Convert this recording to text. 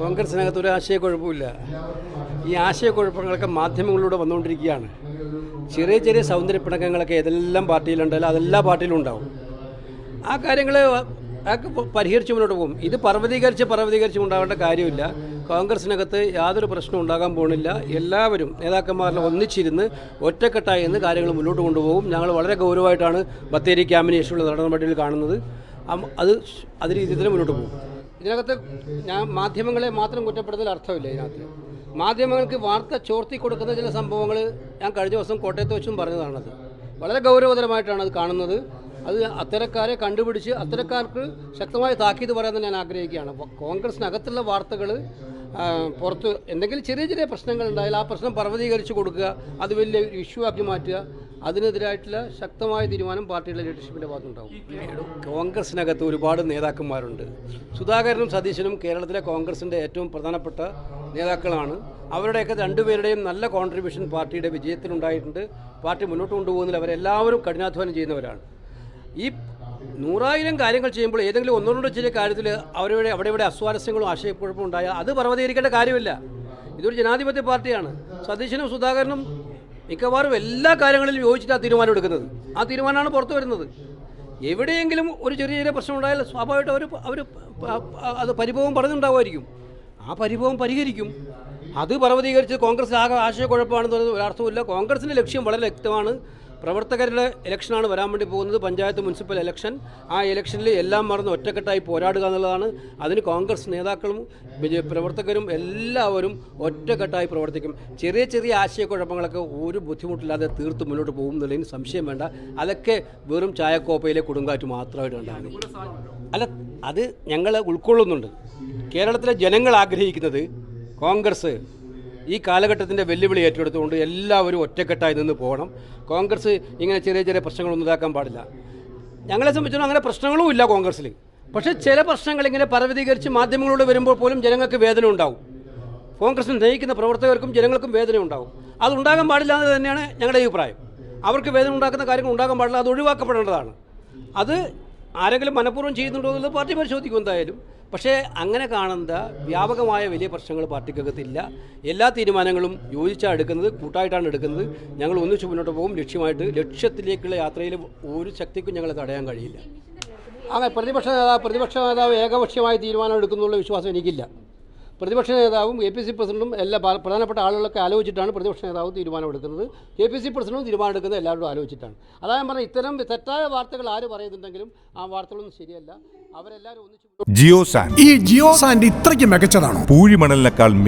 കോൺഗ്രസിനകത്ത് ഒരു ആശയക്കുഴപ്പമില്ല. ഈ ആശയക്കുഴപ്പങ്ങളൊക്കെ മാധ്യമങ്ങളിലൂടെ വന്നുകൊണ്ടിരിക്കുകയാണ്. ചെറിയ ചെറിയ സൗന്ദര്യ പിണക്കങ്ങളൊക്കെ ഏതെല്ലാം പാർട്ടിയിലുണ്ടല്ലോ അതെല്ലാ പാർട്ടിയിലും ഉണ്ടാവും. ആ കാര്യങ്ങൾ അതൊക്കെ പരിഹരിച്ച് മുന്നോട്ട് പോകും. ഇത് പർവതീകരിച്ച് പർവതീകരിച്ച് ഉണ്ടാവേണ്ട കാര്യമില്ല. കോൺഗ്രസിനകത്ത് യാതൊരു പ്രശ്നവും ഉണ്ടാകാൻ പോകുന്നില്ല. എല്ലാവരും നേതാക്കന്മാരെല്ലാം ഒന്നിച്ചിരുന്ന് ഒറ്റക്കെട്ടായി എന്ന് കാര്യങ്ങൾ മുന്നോട്ട് കൊണ്ടുപോകും. ഞങ്ങൾ വളരെ ഗൗരവമായിട്ടാണ് ബത്തേരി ക്യാമ്പിന് ശേഷമുള്ള നടപടിയിൽ കാണുന്നത്. അത് അത് രീതിയിൽ മുന്നോട്ട് പോകും. ഇതിനകത്ത് ഞാൻ മാധ്യമങ്ങളെ മാത്രം കുറ്റപ്പെടുത്തൽ അർത്ഥമില്ല ഇതിനകത്ത്. മാധ്യമങ്ങൾക്ക് വാർത്ത ചോർത്തി കൊടുക്കുന്ന ചില സംഭവങ്ങൾ ഞാൻ കഴിഞ്ഞ ദിവസം കോട്ടയത്ത് വെച്ചും പറഞ്ഞതാണത്. വളരെ ഗൗരവതരമായിട്ടാണ് അത് കാണുന്നത്. അത് അത്തരക്കാരെ കണ്ടുപിടിച്ച് അത്തരക്കാർക്ക് ശക്തമായ താക്കീത് പറയാമെന്ന് ഞാൻ ആഗ്രഹിക്കുകയാണ്. കോൺഗ്രസിനകത്തുള്ള വാർത്തകൾ പുറത്ത് എന്തെങ്കിലും ചെറിയ ചെറിയ പ്രശ്നങ്ങൾ ഉണ്ടായാൽ ആ പ്രശ്നം പർവതീകരിച്ച് കൊടുക്കുക. അത് വലിയ ഇഷ്യൂ ആക്കി മാറ്റുക. അതിനെതിരായിട്ടുള്ള ശക്തമായ തീരുമാനം പാർട്ടിയുടെ ലീഡർഷിപ്പിന്റെ ഭാഗത്തുണ്ടാവും. കോൺഗ്രസിനകത്ത് ഒരുപാട് നേതാക്കന്മാരുണ്ട്. സുധാകരനും സതീശനും കേരളത്തിലെ കോൺഗ്രസിന്റെ ഏറ്റവും പ്രധാനപ്പെട്ട നേതാക്കളാണ്. അവരുടെയൊക്കെ രണ്ടുപേരുടെയും നല്ല കോൺട്രിബ്യൂഷൻ പാർട്ടിയുടെ വിജയത്തിനുണ്ടായിട്ടുണ്ട് പാർട്ടി മുന്നോട്ട് കൊണ്ടുപോകുന്നതിൽ അവരെല്ലാവരും കഠിനാധ്വാനം ചെയ്യുന്നവരാണ്. ഈ നൂറായിരം കാര്യങ്ങൾ ചെയ്യുമ്പോൾ ഏതെങ്കിലും ഒന്നോ രണ്ടോ ചില കാര്യത്തിൽ അവരുടെ അവിടെ ഇവിടെ അസ്വാരസ്യങ്ങളും ആശയക്കുഴപ്പവും ഉണ്ടായാൽ അത് പർവതീകരിക്കേണ്ട കാര്യമില്ല. ഇതൊരു ജനാധിപത്യ പാർട്ടിയാണ്. സതീശനും സുധാകരനും മിക്കവാറും എല്ലാ കാര്യങ്ങളിലും യോജിച്ചിട്ട് ആ തീരുമാനം എടുക്കുന്നത്. ആ തീരുമാനമാണ് പുറത്തു വരുന്നത്. എവിടെയെങ്കിലും ഒരു ചെറിയ ചെറിയ പ്രശ്നം ഉണ്ടായാൽ സ്വാഭാവികമായിട്ട് അവർ അവർ അത് പരിഭവം പറഞ്ഞിട്ടുണ്ടാവുമായിരിക്കും ആ പരിഭവം പരിഹരിക്കും. അത് പർവതീകരിച്ച് കോൺഗ്രസ് ആകെ ആശയക്കുഴപ്പമാണെന്ന് പറയുന്നത് ഒരർത്ഥമില്ല കോൺഗ്രസിന്റെ ലക്ഷ്യം വളരെ വ്യക്തമാണ്. പ്രവർത്തകരുടെ ഇലക്ഷനാണ് വരാൻ വേണ്ടി പോകുന്നത്. പഞ്ചായത്ത് മുനിസിപ്പൽ ഇലക്ഷൻ ആ ഇലക്ഷനിൽ എല്ലാം മറന്ന് ഒറ്റക്കെട്ടായി പോരാടുക എന്നുള്ളതാണ്. അതിന് കോൺഗ്രസ് നേതാക്കളും പ്രവർത്തകരും എല്ലാവരും ഒറ്റക്കെട്ടായി പ്രവർത്തിക്കും. ചെറിയ ചെറിയ ആശയക്കുഴപ്പങ്ങളൊക്കെ ഒരു ബുദ്ധിമുട്ടില്ലാതെ തീർത്ത് മുന്നോട്ട് പോകും എന്നുള്ളതിന് സംശയം വേണ്ട. അതൊക്കെ വെറും ചായക്കോപ്പയിലെ കൊടുങ്കാറ്റ് മാത്രമായിട്ട് ഉണ്ടാകും അല്ല അത് ഞങ്ങൾ ഉൾക്കൊള്ളുന്നുണ്ട്. കേരളത്തിലെ ജനങ്ങൾ ആഗ്രഹിക്കുന്നത് കോൺഗ്രസ് ഈ കാലഘട്ടത്തിന്റെ വെല്ലുവിളി ഏറ്റെടുത്തുകൊണ്ട് എല്ലാവരും ഒറ്റക്കെട്ടായി നിന്ന് പോകണം. കോൺഗ്രസ് ഇങ്ങനെ ചെറിയ ചെറിയ പ്രശ്നങ്ങളൊന്നും ഇതാക്കാൻ പാടില്ല. ഞങ്ങളെ സംബന്ധിച്ചിടത്തോളം അങ്ങനെ പ്രശ്നങ്ങളും ഇല്ല കോൺഗ്രസ്സിൽ. പക്ഷേ ചില പ്രശ്നങ്ങൾ ഇങ്ങനെ പർവതീകരിച്ച് മാധ്യമങ്ങളോട് വരുമ്പോൾ പോലും ജനങ്ങൾക്ക് വേദന ഉണ്ടാവും. കോൺഗ്രസ് നയിക്കുന്ന പ്രവർത്തകർക്കും ജനങ്ങൾക്കും വേദന ഉണ്ടാവും. അത് ഉണ്ടാകാൻ പാടില്ല എന്ന് തന്നെയാണ് ഞങ്ങളുടെ അഭിപ്രായം. അവർക്ക് വേദന ഉണ്ടാക്കുന്ന കാര്യങ്ങൾ ഉണ്ടാകാൻ പാടില്ല അത് ഒഴിവാക്കപ്പെടേണ്ടതാണ്. അത് ആരെങ്കിലും മനഃപൂർവം ചെയ്യുന്നുണ്ടോ എന്ന് പാർട്ടി പരിശോധിക്കും എന്തായാലും. പക്ഷേ അങ്ങനെ കാണുന്ന വ്യാപകമായ വലിയ പ്രശ്നങ്ങൾ പാർട്ടിക്കകത്തില്ല. എല്ലാ തീരുമാനങ്ങളും യോജിച്ചാണ് എടുക്കുന്നത് കൂട്ടായിട്ടാണ് എടുക്കുന്നത്. ഞങ്ങൾ ഒന്നിച്ച് മുന്നോട്ട് പോകും. ലക്ഷ്യമായിട്ട് ലക്ഷ്യത്തിലേക്കുള്ള യാത്രയിൽ ഒരു ശക്തിക്കും ഞങ്ങളെ തടയാൻ കഴിയില്ല. അങ്ങനെ പ്രതിപക്ഷ നേതാവ് പ്രതിപക്ഷ നേതാവ് ഏകപക്ഷീയമായ തീരുമാനം എടുക്കുന്നുള്ള വിശ്വാസം എനിക്കില്ല. പ്രതിപക്ഷ നേതാവും എ പി സി പ്രസിഡന്റും എല്ലാ പ്രധാനപ്പെട്ട ആളുകളൊക്കെ ആലോചിച്ചിട്ടാണ് പ്രതിപക്ഷ നേതാവ് തീരുമാനമെടുക്കുന്നത്. എ പി സി പ്രസിഡന്റും തീരുമാനമെടുക്കുന്നത് എല്ലാവരും ആലോചിച്ചിട്ടാണ്. അതായത് പറഞ്ഞാൽ പറഞ്ഞ ഇത്തരം തെറ്റായ വാർത്തകൾ ആര് പറയുന്നുണ്ടെങ്കിലും ആ വാർത്തകളൊന്നും ശരിയല്ല. അവരെല്ലാവരും ഒന്നിച്ചു ജിയോ സാൻ ഈ ജിയോ സാൻഡ് ഇത്രയ്ക്ക് മികച്ചതാണ്? പൂഴിമണലിനേക്കാൾ